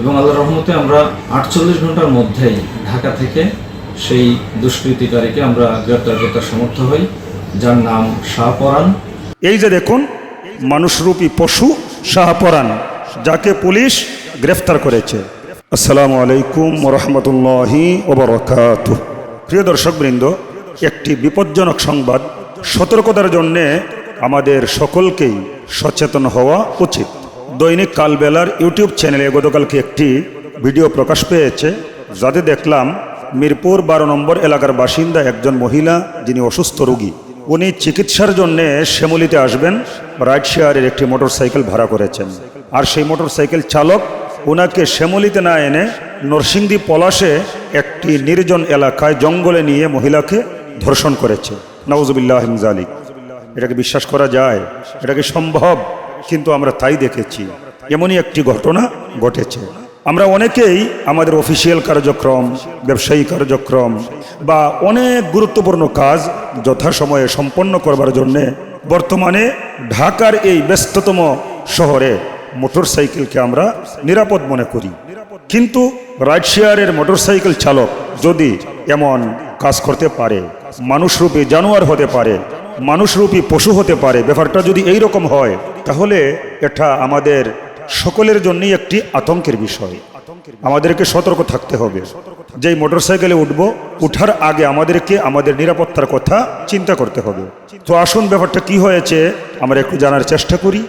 এবং আল্লাহ রহমতে আমরা আটচল্লিশ ঘণ্টার মধ্যেই ঢাকা থেকে সেই দুষ্কৃতিকারীকে আমরা গ্রেপ্তার করতে সমর্থ হই, যার নাম শাহপরান এই যে দেখুন, মানুষরূপী পশু শাহপরান যাকে পুলিশ গ্রেফতার করেছে। আসসালামু আলাইকুম রহমতুল্লাহি ওবরকাত। প্রিয় দর্শকবৃন্দ, একটি বিপজ্জনক সংবাদ সতর্কতার জন্যে আমাদের সকলকেই সচেতন হওয়া উচিত। দৈনিক কালবেলার ইউটিউব চ্যানেলে গতকালকে একটি ভিডিও প্রকাশ পেয়েছে, যাতে দেখলাম মিরপুর বারো নম্বর এলাকার বাসিন্দা একজন মহিলা যিনি অসুস্থ রোগী। উনি চিকিৎসার জন্য শ্যামলিতে আসবেন, রাইড শেয়ারের একটি মোটরসাইকেল ভাড়া করেছেন। আর সেই মোটরসাইকেল চালক ওনাকে শ্যামলিতে না এনে নরসিংদী পলাশে একটি নির্জন এলাকায় জঙ্গলে নিয়ে মহিলাকে ধর্ষণ করেছে। নওয়াজবিল্লাহ জালিক এটাকে বিশ্বাস করা যায়? এটাকে সম্ভব? কিন্তু আমরা তাই দেখেছি। এমনই একটি ঘটনা ঘটেছে। আমরা অনেকেই আমাদের অফিসিয়াল কার্যক্রম, ব্যবসায়ী কার্যক্রম বা অনেক গুরুত্বপূর্ণ কাজ যথাসময়ে সম্পন্ন করবার জন্যে বর্তমানে ঢাকার এই ব্যস্ততম শহরে মোটরসাইকেলকে আমরা নিরাপদ মনে করি। কিন্তু রাইড শেয়ারের মোটরসাইকেল চালক যদি এমন কাজ করতে পারে, মানুষরূপে জানোয়ার হতে পারে মানুষরূপী পশু হতে পারে, ব্যাপারটা যদি এই রকম হয়, তাহলে এটা আমাদের সকলের জন্যই একটি আতঙ্কের বিষয়। আমাদেরকে সতর্ক থাকতে হবে। যেই মোটরসাইকেলে উঠব, উঠার আগে আমাদেরকে আমাদের নিরাপত্তার কথা চিন্তা করতে হবে। তো আসুন ব্যাপারটা কি হয়েছে, আমরা একটু জানার চেষ্টা করি।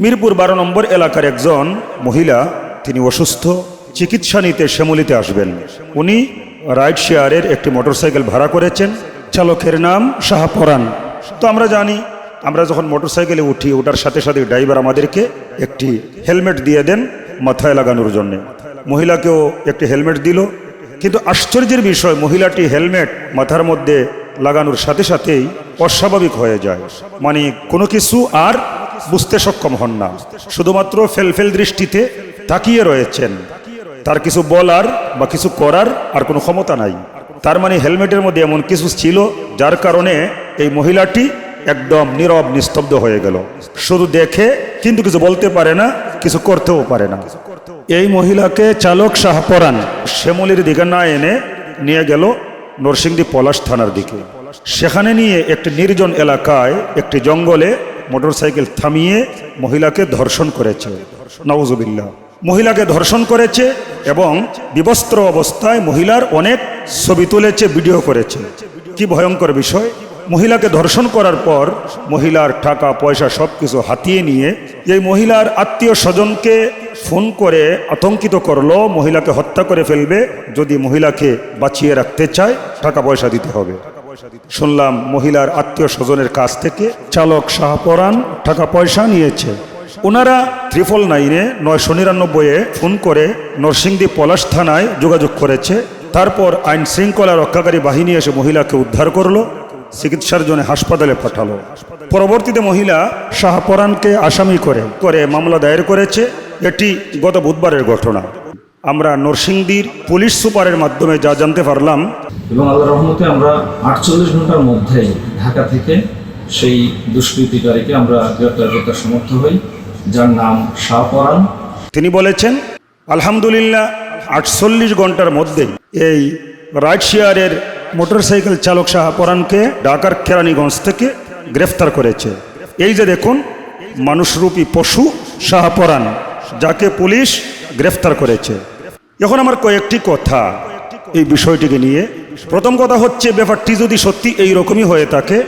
মিরপুর বারো নম্বর এলাকার একজন মহিলা, তিনি অসুস্থ, চিকিৎসা নিতে শ্যামলিতে আসবেন। উনি রাইড শেয়ারের একটি মোটরসাইকেল ভাড়া করেছেন। চালকের নাম শাহপরান তো আমরা জানি, আমরা যখন মোটরসাইকেলে উঠি, ওটার সাথে সাথে ড্রাইভার আমাদেরকে একটি হেলমেট দিয়ে দেন মাথায় লাগানোর জন্যে। মহিলাকেও একটি হেলমেট দিল। কিন্তু আশ্চর্যের বিষয়, মহিলাটি হেলমেট মাথার মধ্যে লাগানোর সাথে সাথেই অস্বাভাবিক হয়ে যায়। মানে কোনো কিছু আর বুঝতে সক্ষম হন না। শুধুমাত্র ফেলফেল দৃষ্টিতে তাকিয়ে রয়েছেন। তার কিছু বলার বা কিছু করার আর কোনো ক্ষমতা নাই। তার মানে হেলমেটের মধ্যে এমন কিছু ছিল যার কারণে এই মহিলাটি একদম নীরব, নিস্তব্ধ হয়ে গেল। শুধু দেখে কিন্তু কিছু বলতে পারে না, কিছু করতেও পারে না। এই মহিলাকে চালক শাহপরান শ্যামলির দিকে না এনে নিয়ে গেল নরসিংদী পলাশ থানার দিকে। সেখানে নিয়ে একটি নির্জন এলাকায় একটি জঙ্গলে মোটরসাইকেল থামিয়ে মহিলাকে ধর্ষণ করেছে। নওজুবিল্লাহ মহিলাকে ধর্ষণ করেছে এবং বিবস্ত্র অবস্থায় মহিলার অনেক ছবি তুলেছে, ভিডিও করেছে। কি ভয়ঙ্কর বিষয়? মহিলাকে ধর্ষণ করার পর মহিলার টাকা, পয়সা সব কিছু হাতিয়ে নিয়ে এই মহিলার আত্মীয় স্বজনকে ফোন করে আতঙ্কিত করল, মহিলাকে হত্যা করে ফেলবে, যদি মহিলাকে বাঁচিয়ে রাখতে চায়, টাকা পয়সা দিতে হবে। শুনলাম মহিলার আত্মীয় স্বজনের কাছ থেকে চালক শাহপরান টাকা পয়সা নিয়েছে। ওনারা ত্রিপল নাইনে নয়শো নিরানব্বইয়ে ফোন করে নরসিংদী পলাশ থানায় যোগাযোগ করেছে। তারপর আইন শৃঙ্খলা রক্ষাকারী বাহিনী এসে মহিলাকে উদ্ধার করল। চিকিৎসার জন্য হাসপাতালে পাঠালো। পরবর্তীতে মহিলা শাহপরানকে আসামি করে করে মামলা দায়ের করেছে। এটি গত বুধবারের ঘটনা। আমরা নরসিংদীর পুলিশ সুপারের মাধ্যমে যা জানতে পারলাম এবং আল্লাহ রহমতে আমরা আটচল্লিশ ঘণ্টার মধ্যেই ঢাকা থেকে সেই দুষ্কৃতিকারীকে আমরা গ্রেপ্তার করতে সমর্থ হই যার নাম শাহপরান। তিনি বলেছেন আলহামদুলিল্লাহ আটচল্লিশ ঘণ্টার মধ্যে এই রাইড শেয়ারের মোটরসাইকেল চালক শাহপরানকে ঢাকার কেরানীগঞ্জ থেকে গ্রেফতার করেছে। এই যে দেখুন, মানুষরূপী পশু শাহপরান যাকে পুলিশ গ্রেফতার করেছে। এখন আমার কয়েকটি কথা এই বিষয়টিকে নিয়ে। প্রথম কথা হচ্ছে, ব্যাপারটি যদি সত্যি এই রকমই হয়ে থাকে,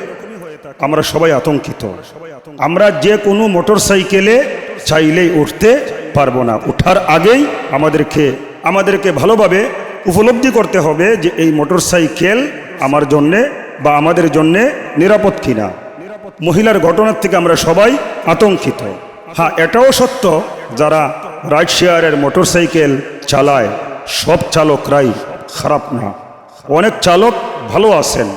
আমরা সবাই আতঙ্কিত। আমরা যে কোনো মোটর সাইকেলে চাইলেই উঠতে পারব না। উঠার আগেই আমাদেরকে আমাদেরকে ভালোভাবে উপলব্ধি করতে হবে যে এই মোটর সাইকেল আমার জন্যে বা আমাদের জন্যে নিরাপদ কিনা। মহিলার ঘটনার থেকে আমরা সবাই আতঙ্কিত। হ্যাঁ এটাও সত্য যারা রাইড শেয়ারের মোটর সাইকেল চালায়, সব চালকরাই খারাপ না। অনেক চালক ভালো আছেন।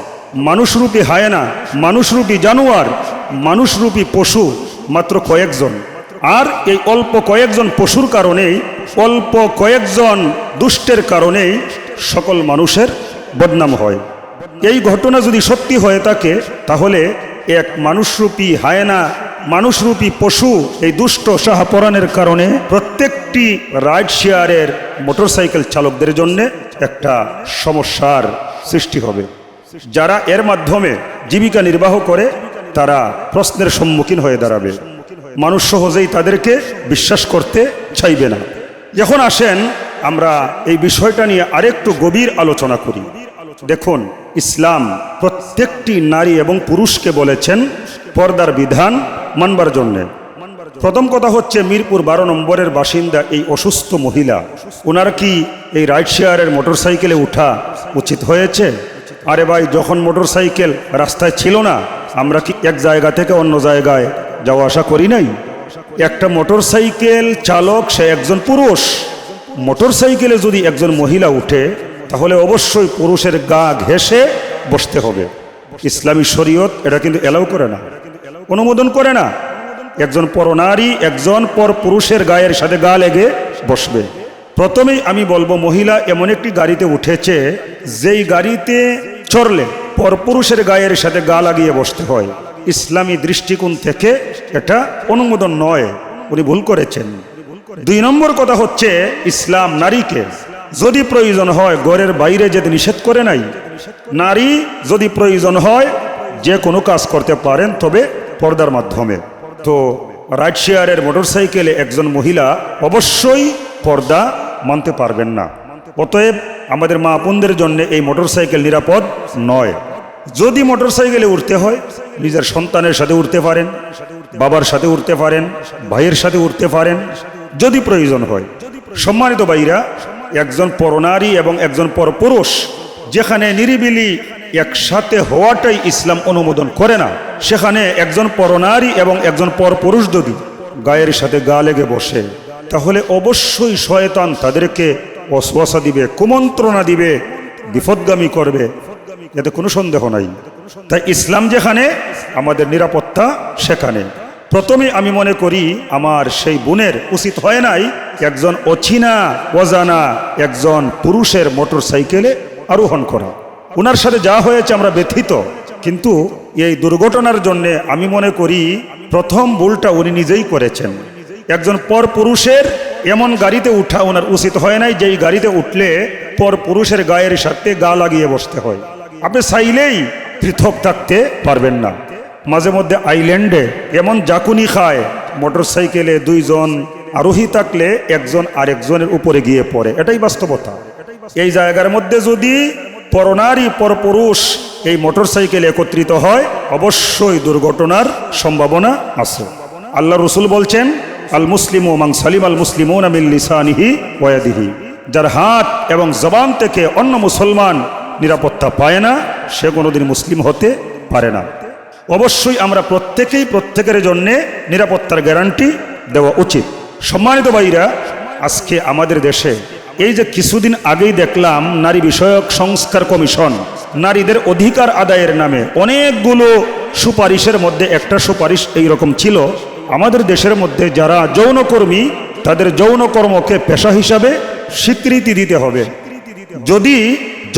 মানুষরূপী হায়না মানুষরূপী জানোয়ার মানুষরূপী পশু মাত্র কয়েকজন। আর এই অল্প কয়েকজন পশুর কারণেই অল্প কয়েকজন দুষ্টের কারণেই সকল মানুষের বদনাম হয়। এই ঘটনা যদি সত্যি হয়ে থাকে, তাহলে এক মানুষরূপী হায়না, মানুষরূপী পশু, এই দুষ্ট শাহপরানের কারণে প্রত্যেকটি রাইড শেয়ারের মোটরসাইকেল চালকদের জন্য একটা সমস্যার সৃষ্টি হবে। যারা এর মাধ্যমে জীবিকা নির্বাহ করে, তারা প্রশ্নের সম্মুখীন হয়ে দাঁড়াবে। মানুষ সহজেই তাদেরকে বিশ্বাস করতে চাইবে না। এখন আসেন, আমরা এই বিষয়টা নিয়ে আরেকটু গভীর আলোচনা করি। দেখুন, ইসলাম প্রত্যেকটি নারী এবং পুরুষকে বলেছেন পর্দার বিধান মানবার জন্যে। প্রথম কথা হচ্ছে মিরপুর বারো নম্বরের বাসিন্দা এই অসুস্থ মহিলা। ওনার কি এই রাইড শেয়ারের মোটরসাইকেলে ওঠা উচিত হয়েছে? আরে ভাই, যখন মোটরসাইকেল রাস্তায় ছিল না, আমরা কি এক জায়গা থেকে অন্য জায়গায় যাওয়া আসা করি নাই? একটা মোটরসাইকেল চালক, সে একজন পুরুষ। মোটরসাইকেলে যদি একজন মহিলা উঠে, তাহলে অবশ্যই পুরুষের গা ঘেঁষে বসতে হবে। ইসলামী শরীয়ত এটা কিন্তু এলাও করে না, অনুমোদন করে না। একজন পরনারী একজন পর পুরুষের গায়ের সাথে গা লেগে বসবে। প্রথমেই আমি বলব, মহিলা এমন একটি গাড়িতে উঠেছে, যেই গাড়িতে চড়লে পরপুরুষের গায়ের সাথে গা লাগিয়ে বসতে হয়। ইসলামী দৃষ্টিকোণ থেকে এটা অনুমোদন নয়, উনি ভুল করেছেন। দুই নম্বর কথা হচ্ছে, ইসলাম নারীকে যদি প্রয়োজন হয়, ঘরের বাইরে যেতে নিষেধ করে নাই। নারী যদি প্রয়োজন হয়, যে কোনো কাজ করতে পারেন, তবে পর্দার মাধ্যমে। তো রাইড শেয়ারের মোটরসাইকেলে একজন মহিলা অবশ্যই পর্দা মানতে পারবেন না। অতএব আমাদের মা বোনদের জন্য এই মোটরসাইকেল নিরাপদ নয়। যদি মোটরসাইকেলে উঠতে হয়, নিজের সন্তানের সাথে উঠতে পারেন, বাবার সাথে উঠতে পারেন, ভাইয়ের সাথে উঠতে পারেন, যদি প্রয়োজন হয়। সম্মানিত ভাইরা, একজন পরনারী এবং একজন পরপুরুষ, যেখানে নিরিবিলি একসাথে হওয়াটাই ইসলাম অনুমোদন করে না, সেখানে একজন পরনারী এবং একজন পরপুরুষ যদি গায়ের সাথে গা লেগে বসে, তাহলে অবশ্যই শয়তান তাদেরকে অশ্বাসা দিবে, কুমন্ত্রণা দিবে, বিপদগামী করবে। এতে কোনো সন্দেহ নাই। তাই ইসলাম যেখানে, আমাদের নিরাপত্তা সেখানে। প্রথমে আমি মনে করি, আমার সেই বোনের উচিত হয় নাই, একজন অচিনা, অজানা একজন পুরুষের মোটর সাইকেলে আরোহণ করা। ওনার সাথে যা হয়েছে আমরা ব্যথিত, কিন্তু এই দুর্ঘটনার জন্যে আমি মনে করি, প্রথম ভুলটা উনি নিজেই করেছেন। একজন পর পুরুষের এমন গাড়িতে উঠা ওনার উচিত হয় নাই, যেই গাড়িতে উঠলে পর পুরুষের গায়ের সাথে গা লাগিয়ে বসতে হয়। আপনি চাইলেই পৃথক থাকতে পারবেন না। মাঝে মধ্যে আইল্যান্ডে এমন জাকুনি খায় মোটর সাইকেলে দুইজন, আরোহী থাকলে একজন আরেকজনের উপরে গিয়ে পড়ে। এটাই বাস্তবতা। এই জায়গার মধ্যে যদি পরনারী পরপুরুষ এই মোটর সাইকেল একত্রিত হয়, অবশ্যই দুর্ঘটনার সম্ভাবনা আছে। আল্লাহ রসুল বলছেন, আল মুসলিম মাং সালিম আল মুসলিম লিসানিহি ওয়াদিহি যার হাত এবং জবান থেকে অন্য মুসলমান নিরাপত্তা পায় না, সে কোনোদিন মুসলিম হতে পারে না। অবশ্যই আমরা প্রত্যেকেই, প্রত্যেকের জন্যে নিরাপত্তার গ্যারান্টি দেওয়া উচিত। সম্মানিত ভাইরা, আজকে আমাদের দেশে এই যে কিছুদিন আগেই দেখলাম নারী বিষয়ক সংস্কার কমিশন, নারীদের অধিকার আদায়ের নামে অনেকগুলো সুপারিশের মধ্যে একটা সুপারিশ এই রকম ছিল। আমাদের দেশের মধ্যে যারা যৌনকর্মী, তাদের যৌনকর্মকে পেশা হিসাবে স্বীকৃতি দিতে হবে। যদি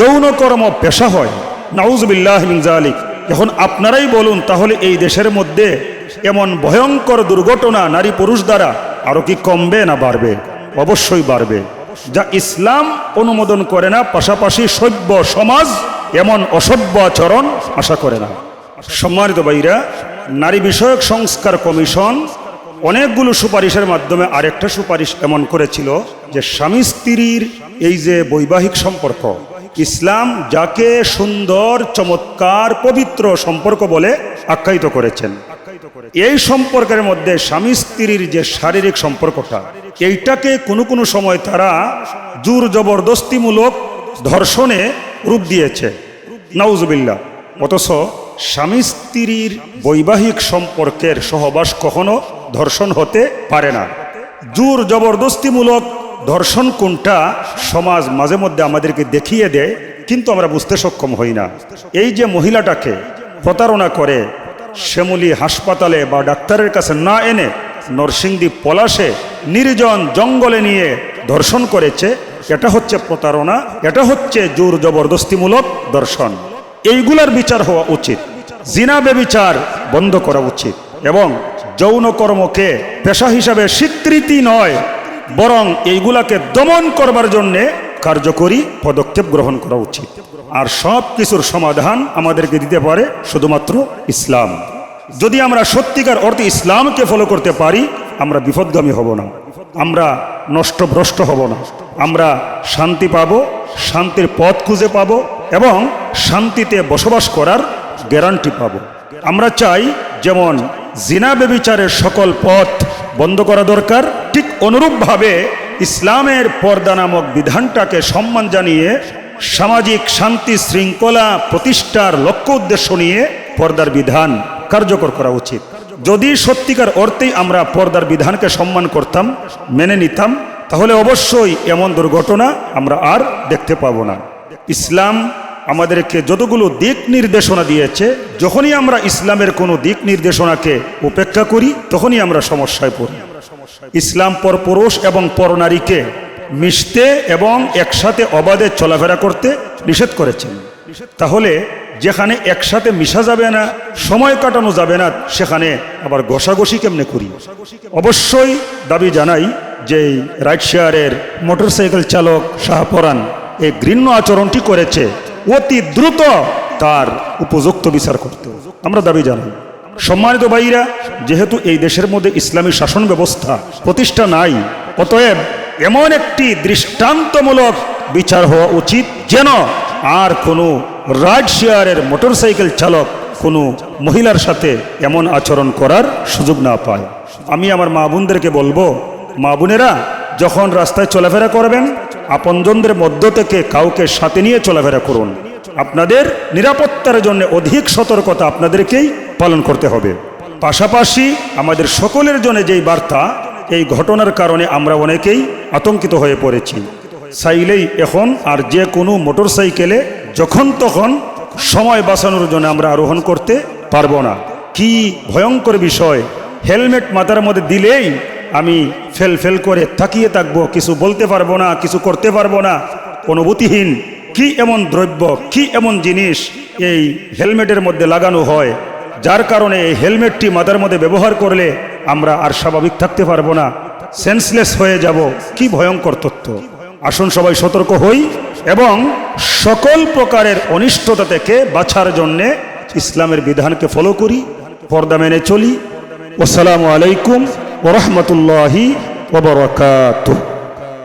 যৌনকর্ম পেশা হয়। নাউজবিল্লাহ মিনজালিক এখন আপনারাই বলুন, তাহলে এই দেশের মধ্যে এমন ভয়ঙ্কর দুর্ঘটনা নারী পুরুষ দ্বারা আরও কি কমবে না বাড়বে? অবশ্যই বাড়বে। যা ইসলাম অনুমোদন করে না, পাশাপাশি সভ্য সমাজ এমন অসভ্য আচরণ আশা করে না। সম্মানিত ভাইরা, নারী বিষয়ক সংস্কার কমিশন অনেকগুলো সুপারিশের মাধ্যমে আরেকটা সুপারিশ এমন করেছিল যে স্বামী স্ত্রীর এই যে বৈবাহিক সম্পর্ক ইসলাম যাকে সুন্দর, চমৎকার, পবিত্র সম্পর্ক বলে আখ্যায়িত করেছেন। এই সম্পর্কের মধ্যে স্বামী স্ত্রীর যে শারীরিক সম্পর্কটা, এইটাকে কোনো কোনো সময় তারা জোর জবরদস্তিমূলক ধর্ষণে রূপ দিয়েছে। নাউজবিল্লা অথচ স্বামী স্ত্রীর বৈবাহিক সম্পর্কের সহবাস কখনো ধর্ষণ হতে পারে না। জোর জবরদস্তিমূলক ধর্ষণ কোনটা সমাজ মাঝে মধ্যে আমাদেরকে দেখিয়ে দেয়, কিন্তু আমরা বুঝতে সক্ষম হই না। এই যে মহিলাটাকে প্রতারণা করে, শ্যামলি হাসপাতালে বা ডাক্তারের কাছে না এনে নরসিংদী পলাশে নির্জন জঙ্গলে নিয়ে ধর্ষণ করেছে, এটা হচ্ছে প্রতারণা, এটা হচ্ছে জোর জবরদস্তিমূলক দর্শন। এইগুলার বিচার হওয়া উচিত। জিনা বেবিচার বন্ধ করা উচিত। এবং যৌন কর্মকে পেশা হিসাবে স্বীকৃতি নয় বরং এইগুলাকে দমন করবার জন্যে কার্যকরী পদক্ষেপ গ্রহণ করা উচিত। আর সব কিছুর সমাধান আমাদেরকে দিতে পারে শুধুমাত্র ইসলাম। যদি আমরা সত্যিকার অর্থে ইসলামকে ফলো করতে পারি, আমরা বিপদগামী হব না। আমরা নষ্টভ্রষ্ট হব না। আমরা শান্তি পাব, শান্তির পথ খুঁজে পাব এবং শান্তিতে বসবাস করার গ্যারান্টি পাব। আমরা চাই যেমন জিনা বেবিচারের সকল পথ বন্ধ করা দরকার ঠিক অনুরূপভাবে ইসলামের পর্দা নামক বিধানটাকে সম্মান জানিয়ে সামাজিক শান্তি শৃঙ্খলা প্রতিষ্ঠার লক্ষ্য উদ্দেশ্য নিয়ে পর্দার বিধান কার্যকর করা উচিত। যদি সত্যিকার অর্থেই আমরা পর্দার বিধানকে সম্মান করতাম, মেনে নিতাম, তাহলে অবশ্যই এমন দুর্ঘটনা আমরা আর দেখতে পাবো না। ইসলাম আমাদেরকে যতগুলো দিক নির্দেশনা দিয়েছে, যখনই আমরা ইসলামের কোনো দিক নির্দেশনাকে উপেক্ষা করি, তখনই আমরা সমস্যায় পড়ি। ইসলাম পর পুরুষ এবং পর নারীকে মিশতে এবং একসাথে অবাধে চলাফেরা করতে নিষেধ করেছেন। তাহলে যেখানে একসাথে মিশা যাবে না, সময় কাটানো যাবে না, সেখানে আবার ঘষাঘষি কেমনে করি? অবশ্যই দাবি জানাই যে রাইড শেয়ারের মোটরসাইকেল চালক শাহপরান এই ঘৃণ্য আচরণটি করেছে। অতি দ্রুত তার উপযুক্ত বিচার করতে আমরা দাবি জানাই, সম্মানিত ভাইরা, যেহেতু এই দেশের মধ্যে ইসলামী শাসন ব্যবস্থা প্রতিষ্ঠা নাই, অতএব এমন একটি দৃষ্টান্তমূলক বিচার হওয়া উচিত যেন আর কোনো রাইড শেয়ারের মোটরসাইকেল চালক কোনো মহিলার সাথে এমন আচরণ করার সুযোগ না পায়। আমি আমার মা বোনদেরকে বলব, মা বোনেরা, যখন রাস্তায় চলাফেরা করবেন আপনজনদের মধ্য থেকে কাউকে সাথে নিয়ে চলাফেরা করুন। আপনাদের নিরাপত্তার জন্য অধিক সতর্কতা আপনাদেরকেই পালন করতে হবে। পাশাপাশি আমাদের সকলের জন্য যেই বার্তা, এই ঘটনার কারণে আমরা অনেকেই আতঙ্কিত হয়ে পড়েছি। চাইলেই এখন আর যে কোনো মোটর সাইকেলে যখন তখন সময় বাঁচানোর জন্য আমরা আরোহণ করতে পারব না। কি ভয়ঙ্কর বিষয়। হেলমেট মাথার মধ্যে দিলেই আমি ফেল ফেল করে তাকিয়ে থাকব, কিছু বলতে পারব না, কিছু করতে পারব না। অনুভূতিহীন, কি এমন দ্রব্য, কি এমন জিনিস এই হেলমেটের মধ্যে লাগানো হয়, যার কারণে এই হেলমেটটি মাথার মধ্যে ব্যবহার করলে আমরা আর স্বাভাবিক থাকতে পারব না সেন্সলেস হয়ে যাব। কি ভয়ঙ্কর তথ্য। আসুন সবাই সতর্ক হই এবং সকল প্রকারের অনিষ্টতা থেকে বাঁচার জন্যে ইসলামের বিধানকে ফলো করি, পর্দা মেনে চলি। আসসালামু আলাইকুম ওরহমতুল্লাহি وبركاته